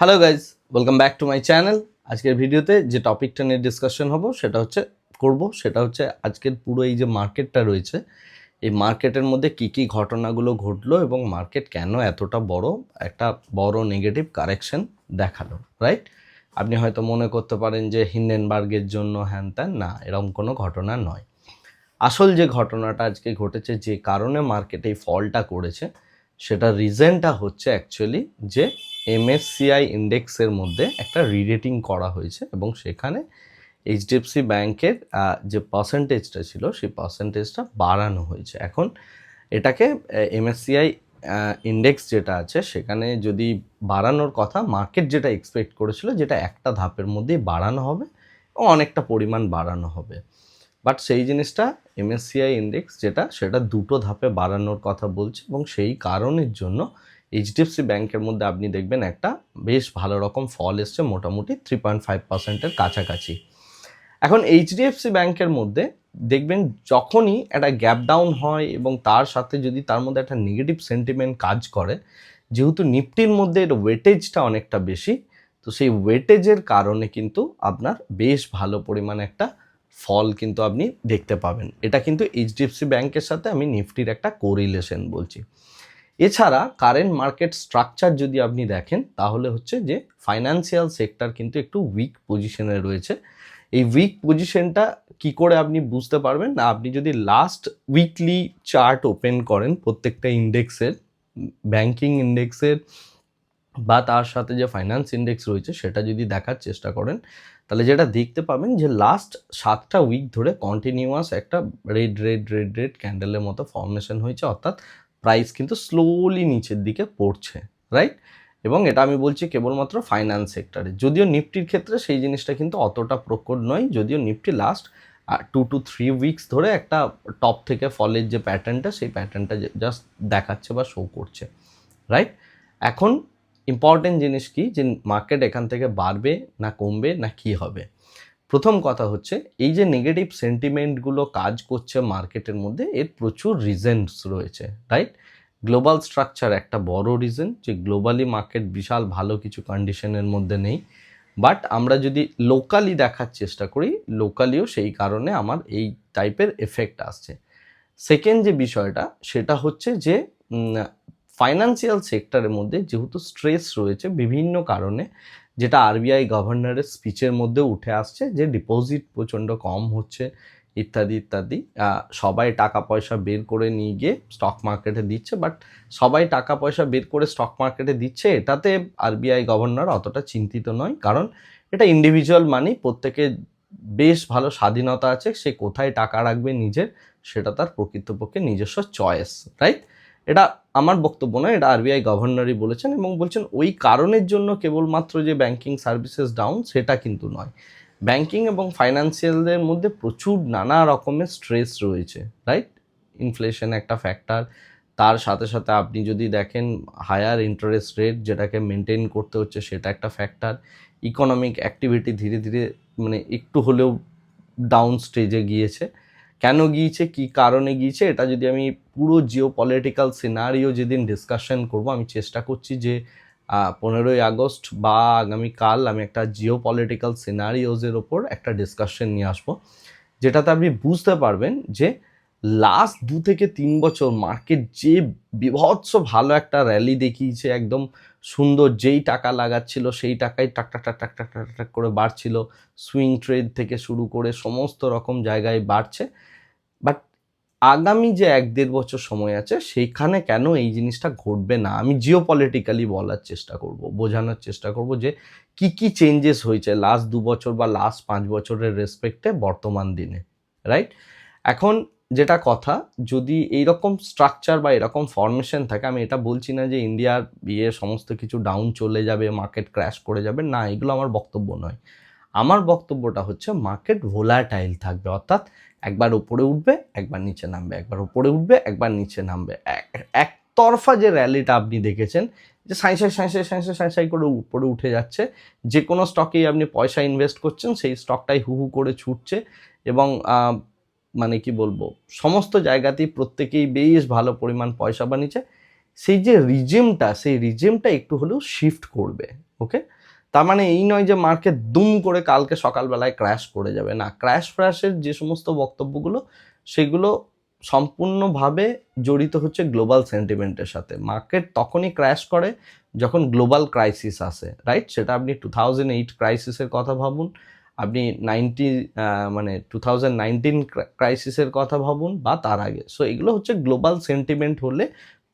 Hello guys welcome back to my channel আজকের ভিডিওতে যে টপিকটা নিয়ে ডিসকাশন হব, সেটা হচ্ছে করব, সেটা হচ্ছে আজকের পুরো এই যে মার্কেটটা রয়েছে, এই মার্কেটের মধ্যে কি কি ঘটনাগুলো ঘটলো এবং মার্কেট কেন এতটা বড়, একটা বড় নেগেটিভ কারেকশন দেখাল রাইট আপনি হয়তো মনে করতে পারেন যে হিন্ডেনবার্গের জন্য হ্যান ত্যান, না, এরকম কোনো ঘটনা নয়। আসল যে ঘটনাটা আজকে ঘটেছে, যে কারণে মার্কেট এই ফলটা করেছে সেটা রিজনটা হচ্ছে অ্যাকচুয়ালি যে এমএসসিআই ইন্ডেক্সের মধ্যে একটা রিরেটিং করা হয়েছে এবং সেখানে এইচডিএফসি ব্যাংকের যে পার্সেন্টেজটা ছিল, সেই পার্সেন্টেজটা বাড়ানো হয়েছে। এখন এটাকে এমএসসিআই ইন্ডেক্স যেটা আছে, সেখানে যদি বাড়ানোর কথা মার্কেট যেটা এক্সপেক্ট করেছিল, যেটা একটা ধাপের মধ্যেই বাড়ানো হবে এবং অনেকটা পরিমাণ বাড়ানো হবে। বাট সেই জিনিসটা এমএসসিআই ইন্ডেক্স যেটা, সেটা দুটো ধাপে বাড়ানোর কথা বলছে এবং সেই কারণের জন্য এইচডিএফসি ব্যাংকের মধ্যে আপনি দেখবেন একটা বেশ ভালো রকম ফল এসছে, মোটামুটি থ্রি পয়েন্ট ফাইভ পার্সেন্টের কাছাকাছি। এখন এইচডিএফসি ব্যাংকের মধ্যে দেখবেন যখনই একটা গ্যাপ ডাউন হয় এবং তার সাথে যদি তার মধ্যে একটা নেগেটিভ সেন্টিমেন্ট কাজ করে, যেহেতু নিফটির মধ্যে এর ওয়েটেজটা অনেকটা বেশি, তো সেই ওয়েটেজের কারণে কিন্তু আপনার বেশ ভালো পরিমাণে একটা ফল কিন্তু আপনি দেখতে পাবেন। এটা কিন্তু এইচডিএফসি ব্যাংকের সাথে আমি নিফটির একটা কোরিলেশন বলছি। এছাড়া কারেন্ট মার্কেট স্ট্রাকচার যদি আপনি দেখেন, তাহলে হচ্ছে যে ফাইন্যান্সিয়াল সেক্টর কিন্তু একটু উইক পজিশনে রয়েছে। এই উইক পজিশনটা কি করে আপনি বুঝতে পারবেন? না, আপনি যদি লাস্ট উইকলি চার্ট ওপেন করেন প্রত্যেকটা ইন্ডেক্সের ব্যাংকিং ইন্ডেক্সের বা তার সাথে যে ফাইন্যান্স ইন্ডেক্স রয়েছে, সেটা যদি দেখার চেষ্টা করেন, তাহলে যেটা দেখতে পাবেন যে লাস্ট সাতটা উইক ধরে কন্টিনিউয়াস একটা রেড রেড রেড রেড ক্যান্ডেলের মতো ফর্মেশন হয়েছে। অর্থাৎ প্রাইস কিন্তু স্লোলি নিচের দিকে পড়ছে রাইট এবং এটা আমি বলছি কেবলমাত্র ফাইন্যান্স সেক্টরে যদিও নিফটির ক্ষেত্রে সেই জিনিসটা কিন্তু অতটা প্রকট নয়, যদিও Nifty last two two three weeks ধরে একটা টপ থেকে ফলের যে প্যাটার্নটা সেই প্যাটার্নটা জাস্ট দেখাচ্ছে বা শো করছে রাইট এখন ইম্পর্টেন্ট জিনিস কি? যে মার্কেট এখান থেকে বাড়বে না কমবে না কি হবে? প্রথম কথা হচ্ছে, এই যে নেগেটিভ সেন্টিমেন্টগুলো কাজ করছে মার্কেটের মধ্যে, এর প্রচুর রিজনস রয়েছে রাইট গ্লোবাল স্ট্রাকচার একটা বড় রিজন যে গ্লোবালি মার্কেট বিশাল ভালো কিছু কন্ডিশনের মধ্যে নেই। বাট আমরা যদি লোকালি দেখার চেষ্টা করি লোকালিও সেই কারণে আমার এই টাইপের এফেক্ট আসছে। সেকেন্ড যে বিষয়টা, সেটা হচ্ছে যে ফাইন্যান্সিয়াল সেক্টরের মধ্যে যেহেতু স্ট্রেস রয়েছে বিভিন্ন কারণে যেটা আরবিআই গভর্নরের স্পিচের মধ্যে উঠে আসছে যে ডিপোজিট প্রচণ্ড কম হচ্ছে, ইত্যাদি ইত্যাদি। সবাই টাকা পয়সা বের করে নিয়ে গিয়ে স্টক মার্কেটে দিচ্ছে বাট সবাই টাকা পয়সা বের করে স্টক মার্কেটে দিচ্ছে, এটাতে আরবিআই গভর্নর অতটা চিন্তিত নয়। কারণ এটা ইন্ডিভিজুয়াল মানি প্রত্যেকে বেশ ভালো স্বাধীনতা আছে, সে কোথায় টাকা রাখবে নিজের, সেটা তার প্রকৃতপক্ষে নিজস্ব চয়েস রাইট এটা আমার বক্তব্য নয়, এটা আরবিআই গভর্নরই বলেছেন এবং বলছেন ওই কারণের জন্য কেবলমাত্র যে ব্যাংকিং সার্ভিসেস ডাউন সেটা কিন্তু নয়। ব্যাংকিং এবং ফাইন্যান্সিয়ালদের মধ্যে প্রচুর নানা রকমের স্ট্রেস রয়েছে রাইট ইনফ্লেশন একটা ফ্যাক্টর তার সাথে সাথে আপনি যদি দেখেন হায়ার ইন্টারেস্ট রেট যেটাকে মেনটেন করতে হচ্ছে সেটা একটা ফ্যাক্টর ইকোনমিক অ্যাক্টিভিটি ধীরে ধীরে মানে একটু হলেও ডাউন স্টেজে গিয়েছে। কেন গিয়েছে, কি কারণে গিয়েছে, এটা যদি আমি পুরো জিও পলিটিক্যাল সিনারিও যেদিন ডিসকাশন করব, আমি চেষ্টা করছি যে পনেরোই আগস্ট বা আগামীকাল আমি একটা জিও পলিটিক্যাল সিনারিওজের ওপর একটা ডিসকাশন নিয়ে আসব, যেটাতে আপনি বুঝতে পারবেন যে লাস্ট দু থেকে তিন বছর মার্কেট যে বিভৎস ভালো একটা র্যালি দেখিয়েছে, একদম সুন্দর যেই টাকা লাগাচ্ছিল, সেই টাকাই টাক টাক টাক টাক টাক টাক টাক করে বাড়ছিল সুইং ট্রেড থেকে শুরু করে সমস্ত রকম জায়গায় বাড়ছে বাট আগামী যে এক দেড় বছর সময় আছে, সেইখানে কেন এই জিনিসটা ঘটবে না? আমি জিও পলিটিক্যালি বলার চেষ্টা করব, বোঝানোর চেষ্টা করব যে কি কি চেঞ্জেস হয়েছে লাস্ট দু বছর বা লাস্ট পাঁচ বছরের রেসপেক্টে বর্তমান দিনে রাইট এখন যেটা কথা, যদি এইরকম স্ট্রাকচার বা এরকম ফরমেশন থাকে, আমি এটা বলছি না যে ইন্ডিয়ার ইয়ে সমস্ত কিছু ডাউন চলে যাবে মার্কেট ক্র্যাশ করে যাবে, না, এগুলো আমার বক্তব্য নয়। আমার বক্তব্যটা হচ্ছে মার্কেট ভোলাটাইল থাকবে, অর্থাৎ একবার উপরে উঠবে, একবার নিচে নামবে, একবার উপরে উঠবে, একবার নিচে নামবে। একতরফা যে র্যালিটা আপনি দেখেছেন, যে সাইসাই সাইসাই সাইসাই সাইসাই করে উপরে উঠে যাচ্ছে, যে কোনো স্টকেই আপনি পয়সা ইনভেস্ট করছেন, সেই স্টকটাই হু হু করে ছুটছে এবং মানে কি বলব, সমস্ত জায়গাতেই প্রত্যেকেই বেশ ভালো পরিমাণ পয়সা বানিয়েছে। সেই যে রিজিমটা সেই রিজিমটা একটু হলেও শিফট করবে ওকে তার মানে এই নয় যে মার্কেট দুম করে কালকে সকালবেলায় ক্র্যাশ করে যাবে। না, ক্র্যাশ ফ্র্যাশের যে সমস্ত বক্তব্যগুলো, সেগুলো সম্পূর্ণভাবে জড়িত হচ্ছে গ্লোবাল সেন্টিমেন্টের সাথে। মার্কেট তখনই ক্র্যাশ করে যখন গ্লোবাল ক্রাইসিস আসে, রাইট? সেটা আপনি টু থাউজেন্ড এইট ক্রাইসিসের কথা ভাবুন, আপনি নাইনটি মানে টু থাউজেন্ড নাইনটিন ক্রাইসিসের কথা ভাবুন, বা তার আগে। সো এগুলো হচ্ছে গ্লোবাল সেন্টিমেন্ট হলে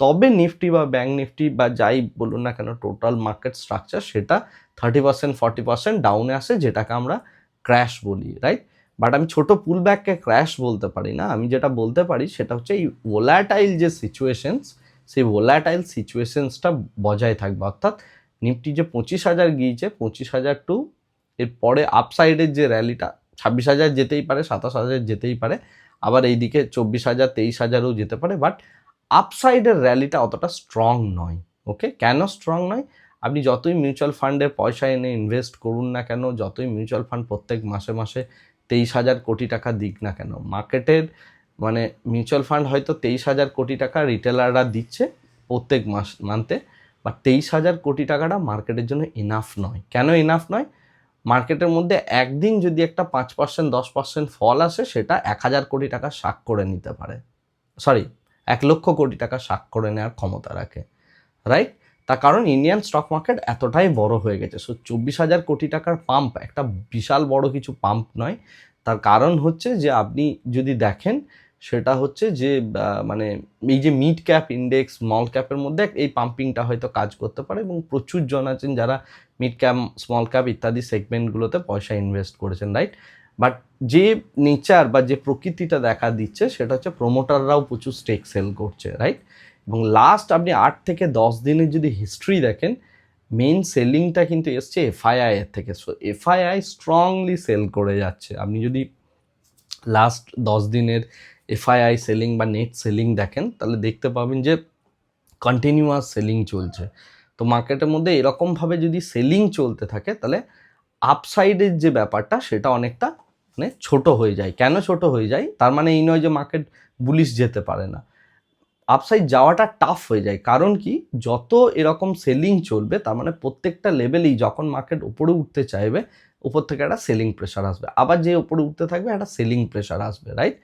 তবে নিফটি বা ব্যাঙ্ক নিফটি বা যাই বলুন না কেন টোটাল মার্কেট স্ট্রাকচার সেটা থার্টি পার্সেন্ট ফর্টি পার্সেন্ট ডাউনে আসে, যেটাকে আমরা ক্র্যাশ বলি রাইট বাট আমি ছোটো পুল ব্যাককে ক্র্যাশ বলতে পারি না। আমি যেটা বলতে পারি সেটা হচ্ছে এই ওলাটাইল যে সিচুয়েশনস সেই ওলাটাইল সিচুয়েশনসটা বজায় থাকবে। অর্থাৎ নিফটি যে পঁচিশ হাজার গিয়েছে, পঁচিশ হাজার টু এরপরে আপসাইডের যে র্যালিটা ছাব্বিশ হাজার যেতেই পারে, সাতাশ হাজার যেতেই পারে, আবার এইদিকে চব্বিশ হাজার, তেইশ হাজারও যেতে পারে বাট আপসাইডের র্যালিটা অতটা স্ট্রং নয় ওকে কেন স্ট্রং নয়? আপনি যতই মিউচুয়াল ফান্ডের পয়সা এনে ইনভেস্ট করুন না কেন, যতই মিউচুয়াল ফান্ড প্রত্যেক মাসে মাসে তেইশ হাজার কোটি টাকা দিক না কেন মার্কেটের মানে মিউচুয়াল ফান্ড হয়তো তেইশ হাজার কোটি টাকা রিটেলাররা দিচ্ছে প্রত্যেক মাস মান্থে বা তেইশ হাজার কোটি টাকাটা মার্কেটের জন্য ইনাফ নয়। কেন ইনাফ নয়? মার্কেটের মধ্যে একদিন যদি একটা পাঁচ পার্সেন্ট দশ পার্সেন্ট ফল আসে, সেটা এক হাজার কোটি টাকা শাক করে নিতে পারে। সরি এক লক্ষ কোটি টাকা শাক করে নেওয়ার ক্ষমতা রাখে রাইট তার কারণ ইন্ডিয়ান স্টক মার্কেট এতটাই বড় হয়ে গেছে। সো চব্বিশ হাজার কোটি টাকার পাম্প একটা বিশাল বড় কিছু পাম্প নয়। তার কারণ হচ্ছে যে, আপনি যদি দেখেন, সেটা হচ্ছে যে মানে এই যে মিড ক্যাপ ইন্ডেক্স স্মল ক্যাপের মধ্যে এই পাম্পিংটা হয়তো কাজ করতে পারে এবং প্রচুর জন আছেন যারা মিড ক্যাপ স্মল ক্যাপ ইত্যাদি সেগমেন্টগুলোতে পয়সা ইনভেস্ট করেছেন রাইট বাট যে নেচার বা যে প্রকৃতিটা দেখা দিচ্ছে, সেটা হচ্ছে প্রোমোটাররাও প্রচুর স্টেক সেল করছে রাইট এবং লাস্ট আপনি আট থেকে দশ দিনের যদি হিস্ট্রি দেখেন মেন সেলিংটা কিন্তু এসছে এফআইআই এর থেকে। সো এফআইআই স্ট্রংলি সেল করে যাচ্ছে। আপনি যদি লাস্ট দশ দিনের এফআইআই সেলিং বা নেট সেলিং দেখেন, তাহলে দেখতে পাবেন যে কন্টিনিউয়াস সেলিং চলছে। তো মার্কেটের মধ্যে এরকমভাবে যদি সেলিং চলতে থাকে, তাহলে আপসাইডের যে ব্যাপারটা, সেটা অনেকটা মানে ছোট হয়ে যায়। কেন ছোট হয়ে যায়? তার মানে এই নয় যে মার্কেট বুলিশ যেতে পারে না। আপসাইড যাওয়াটা টাফ হয়ে যায়। কারণ কি? যত এরকম সেলিং চলবে, তার মানে প্রত্যেকটা লেভেলেই যখন মার্কেট উপরে উঠতে চাইবে, উপর থেকে একটা সেলিং প্রেশার আসবে। আবার যে উপরে উঠতে থাকবে, একটা সেলিং প্রেশার আসবে রাইট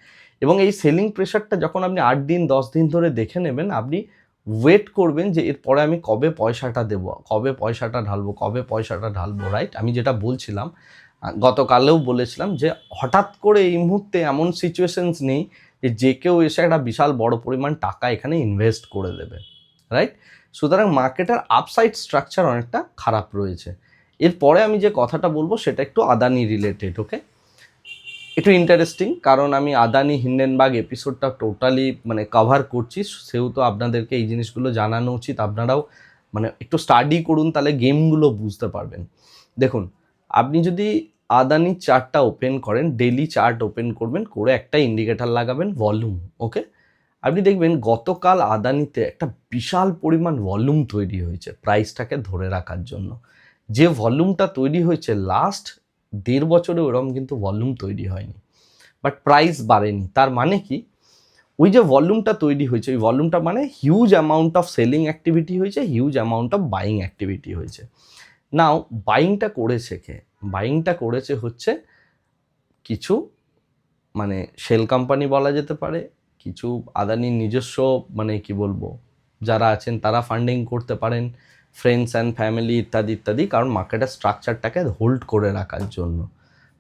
এবং এই সেলিং প্রেশারটা যখন আপনি আট দিন, দশ দিন ধরে দেখে নেবেন, আপনি ওয়েট করবেন যে এরপরে আমি কবে পয়সাটা দেবো, কবে পয়সাটা ঢালবো, কবে পয়সাটা ঢালবো রাইট আমি যেটা বলছিলাম গতকালেও বলেছিলাম যে হঠাৎ করে এই মুহূর্তে এমন সিচুয়েশনস নেই যে যে কেউ এসে একটা বিশাল বড় পরিমাণ টাকা এখানে ইনভেস্ট করে দেবে রাইট সুতরাং মার্কেটের আপসাইড স্ট্রাকচার অনেকটা খারাপ রয়েছে। এরপরে আমি যে কথাটা বলব সেটা একটু আদানি রিলেটেড ওকে একটু ইন্টারেস্টিং কারণ আমি আদানি হিন্ডেনবাগ এপিসোডটা টোটালি মানে কভার করছি। সেহেতু আপনাদেরকে এই জিনিসগুলো জানানো উচিত। আপনারাও মানে একটু স্টাডি করুন, তাহলে গেমগুলো বুঝতে পারবেন। দেখুন আপনি যদি আদানি চার্টটা ওপেন করেন ডেলি চার্ট ওপেন করবেন, করে একটা ইন্ডিকেটার লাগাবেন, ভলিউম, ওকে? আপনি দেখবেন গতকাল আদানিতে একটা বিশাল পরিমাণ ভলিউম তৈরি হয়েছে প্রাইসটাকে ধরে রাখার জন্য। যে ভলিউমটা তৈরি হয়েছে লাস্ট দেড় বছরে ওরকম কিন্তু ভলিউম তৈরি হয়নি। বাট প্রাইস বাড়েনি। তার মানে কি? ওই যে ভলিউমটা তৈরি হয়েছে, ওই ভলিউমটা মানে huge amount of selling activity হয়েছে huge amount of buying activity হয়েছে। নাও বাইংটা করেছে কে? বাইংটা করেছে হচ্ছে কিছু মানে সেল কোম্পানি বলা যেতে পারে, কিছু আদানির নিজস্ব মানে কি বলব, যারা আছেন তারা ফান্ডিং করতে পারেন ফ্রেন্ডস অ্যান্ড ফ্যামিলি ইত্যাদি ইত্যাদি, কারণ মার্কেটের স্ট্রাকচারটাকে হোল্ড করে রাখার জন্য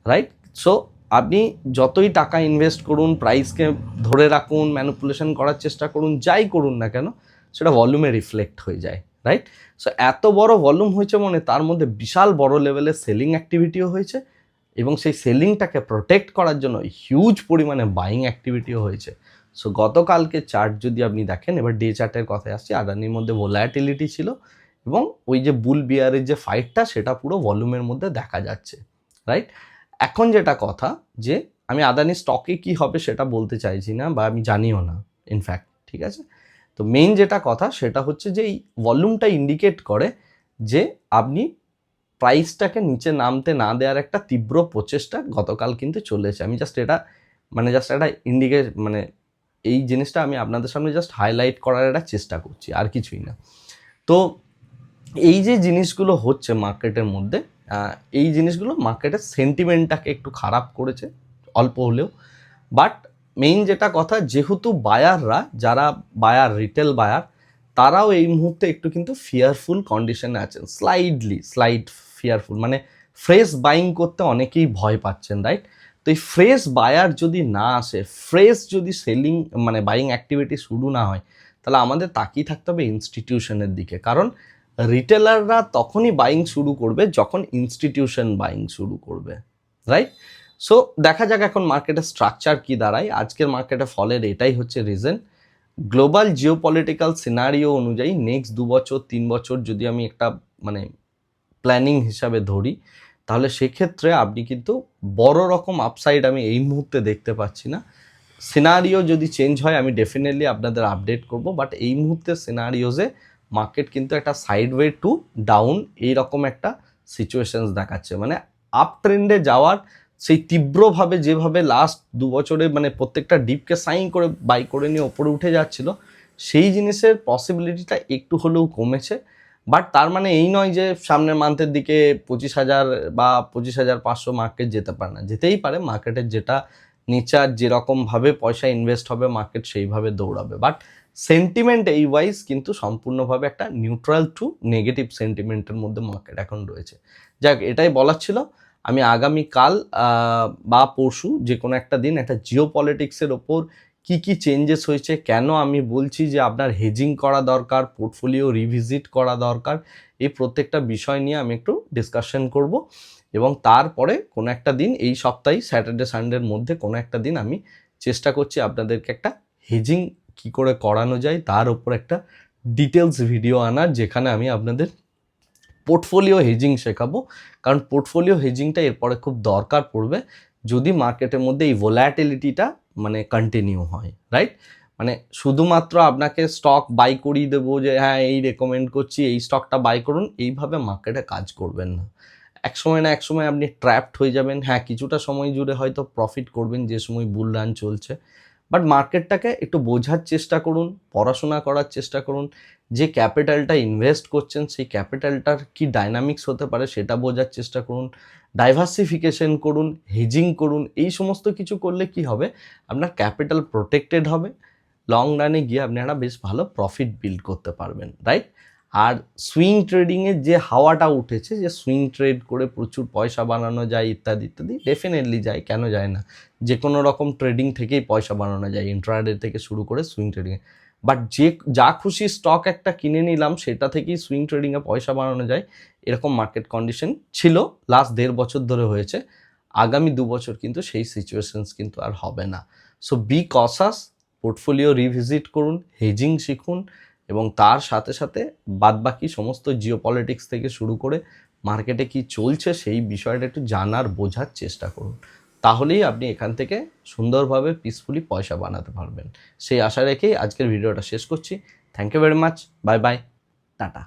রাইট সো আপনি যতই টাকা ইনভেস্ট করুন প্রাইসকে ধরে রাখুন ম্যানুপুলেশন করার চেষ্টা করুন, যাই করুন না কেন, সেটা ভলিউমে রিফ্লেক্ট হয়ে যায়। রাইট সো এত বড় ভলিউম হয়েছে মানে তার মধ্যে বিশাল বড় লেভেলের সেলিং অ্যাক্টিভিটিও হয়েছে এবং সেই সেলিংটাকে প্রোটেক্ট করার জন্য হিউজ পরিমাণে বাইং অ্যাক্টিভিটিও হয়েছে। সো গতকালকে চার্ট যদি আপনি দেখেন, এবার ডে চার্টের কথায় আসছি, আদানির মধ্যে ভোলাটিলিটি ছিল এবং ওই যে বুল বিয়ারের যে ফাইটটা সেটা পুরো ভলিউমের মধ্যে দেখা যাচ্ছে রাইট এখন যেটা কথা যে, আমি আদানি স্টকে কি হবে সেটা বলতে চাইছি না বা আমি জানিও না ইনফ্যাক্ট ঠিক আছে? তো মেইন যেটা কথা সেটা হচ্ছে যে এই ভলিউমটা ইন্ডিকেট করে যে আপনি প্রাইসটাকে নিচে নামতে না দেওয়ার একটা তীব্র প্রচেষ্টা গতকাল কিন্তু চলেছে। আমি জাস্ট এটা মানে জাস্ট একটা ইন্ডিকেট মানে এই জিনিসটা আমি আপনাদের সামনে জাস্ট হাইলাইট করার একটা চেষ্টা করছি, আর কিছুই না। তো এই যে জিনিসগুলো হচ্ছে মার্কেটের মধ্যে এই জিনিসগুলো মার্কেটের সেন্টিমেন্টটাকে একটু খারাপ করেছে, অল্প হলেও। বাট মেইন যেটা কথা, যেহেতু বায়াররা, যারা বায়ার রিটেল বায়ার, তারাও এই মুহূর্তে একটু কিন্তু ফিয়ারফুল কন্ডিশনে আছেন। স্লাইডলি স্লাইড ফিয়ারফুল মানে ফ্রেশ বাইং করতে অনেকেই ভয় পাচ্ছেন রাইট তো এই ফ্রেশ বায়ার যদি না আসে ফ্রেশ যদি সেলিং মানে বাইং অ্যাক্টিভিটি শুরু না হয়, তাহলে আমাদের তাকিয়ে থাকতে হবে ইনস্টিটিউশনের দিকে। কারণ রিটেলাররা তখনই বাইং শুরু করবে যখন ইনস্টিটিউশন বাইং শুরু করবে। রাইট সো দেখা যাক এখন মার্কেটের স্ট্রাকচার কি দাঁড়ায়। আজকের মার্কেটে ফলের এটাই হচ্ছে রিজন গ্লোবাল জিওপলিটিক্যাল সিনারিও অনুযায়ী নেক্সট দু বছর, তিন বছর যদি আমি একটা মানে প্ল্যানিং হিসাবে ধরি, তাহলে সেক্ষেত্রে আপনি কিন্তু বড় রকম আপসাইড আমি এই মুহূর্তে দেখতে পাচ্ছি না। সিনারিও যদি চেঞ্জ হয়, আমি ডেফিনেটলি আপনাদের আপডেট করব বাট এই মুহূর্তে সিনারিওজে মার্কেট কিন্তু একটা সাইডওয়ে টু ডাউন এইরকম একটা সিচুয়েশনস দেখাচ্ছে। মানে আপ ট্রেন্ডে যাওয়ার সেই তীব্রভাবে যেভাবে লাস্ট দু বছরে মানে প্রত্যেকটা ডিপকে সাইন করে বাই করে নিয়ে ওপরে উঠে যাচ্ছিল, সেই জিনিসের পসিবিলিটিটা একটু হলেও কমেছে। বাট তার মানে এই নয় যে সামনের মান্থের দিকে পঁচিশ হাজার বা পঁচিশ হাজার পাঁচশো মার্কেট যেতে পারে না। যেতেই পারে মার্কেটের যেটা নেচার যেরকমভাবে পয়সা ইনভেস্ট হবে মার্কেট সেইভাবে দৌড়াবে। বাট সেন্টিমেন্ট এই ওয়াইজ কিন্তু সম্পূর্ণভাবে একটা নিউট্রাল টু নেগেটিভ সেন্টিমেন্টের মধ্যে মার্কেট এখন রয়েছে। যাক এটাই বলার ছিল। আমি আগামীকাল আহ, বা পরশু যে কোনো একটা দিন একটা জিও পলিটিক্সের ওপর কি কী চেঞ্জেস হয়েছে কেন আমি বলছি যে আপনার হেজিং করা দরকার পোর্টফোলিও রিভিজিট করা দরকার এই প্রত্যেকটা বিষয় নিয়ে আমি একটু ডিসকাশন করব। এবং তারপরে কোনো একটা দিন এই সপ্তাহে স্যাটারডে সানডের মধ্যে কোনো একটা দিন আমি চেষ্টা করছি আপনাদেরকে একটা হেজিং কি করে করানো যায় তার উপর একটা ডিটেলস ভিডিও আনার, যেখানে আমি আপনাদের পোর্টফোলিও হেজিং শেখাবো। কারণ পোর্টফোলিও হেজিংটা এরপরে খুব দরকার পড়বে যদি মার্কেটের মধ্যে এই ভোল্যাটিলিটিটা মানে কন্টিনিউ হয় রাইট মানে শুধুমাত্র আপনাকে স্টক বাই করিয়ে দেবো যে হ্যাঁ এই রেকমেন্ড করছি, এই স্টকটা বাই করুন। এইভাবে মার্কেটে কাজ করবেন না। এক সময় না এক সময় আপনি ট্র্যাপড হয়ে যাবেন। হ্যাঁ কিছুটা সময় জুড়ে হয়তো প্রফিট করবেন যে সময় বুল রান চলছে। বাট মার্কেটটাকে একটু বোঝার চেষ্টা করুন, পড়াশোনা করার চেষ্টা করুন। যে ক্যাপিটালটা ইনভেস্ট করছেন, সেই ক্যাপিটালটার কি ডাইনামিক্স হতে পারে সেটা বোঝার চেষ্টা করুন। ডাইভার্সিফিকেশন করুন, হেজিং করুন, এই সমস্ত কিছু করলে কি হবে? আপনার ক্যাপিটাল প্রোটেক্টেড হবে। লং রানে গিয়ে আপনি একটা বেশ ভালো প্রফিট বিল্ড করতে পারবেন, রাইট? আর সুইং ট্রেডিংয়ের যে হাওয়াটা উঠেছে, যে সুইং ট্রেড করে প্রচুর পয়সা বানানো যায় ইত্যাদি ইত্যাদি ডেফিনেটলি যায়, কেন যায় না? যে কোনো রকম ট্রেডিং থেকেই পয়সা বানানো যায় ইন্ট্রাডে থেকে শুরু করে সুইং ট্রেডিংয়ে বাট যে, যা খুশি স্টক একটা কিনে নিলাম, সেটা থেকেই সুইং ট্রেডিংয়ে পয়সা বানানো যায়। এরকম মার্কেট কন্ডিশন ছিল লাস্ট দেড় বছর ধরে হয়েছে। আগামী দু বছর কিন্তু সেই সিচুয়েশনস কিন্তু আর হবে না। So be cautious portfolio revisit করুন হেজিং শিখুন এবং তার সাথে সাথে বাদবাকি সমস্ত জিও পলিটিক্স থেকে শুরু করে মার্কেটে কি চলছে সেই বিষয়টা একটু জানার, বোঝার চেষ্টা করুন। তাহলেই আপনি এখান থেকে সুন্দরভাবে পিসফুলি পয়সা বানাতে পারবেন। সেই আশা রেখেই আজকের ভিডিওটা শেষ করছি। Thank you very much bye bye tata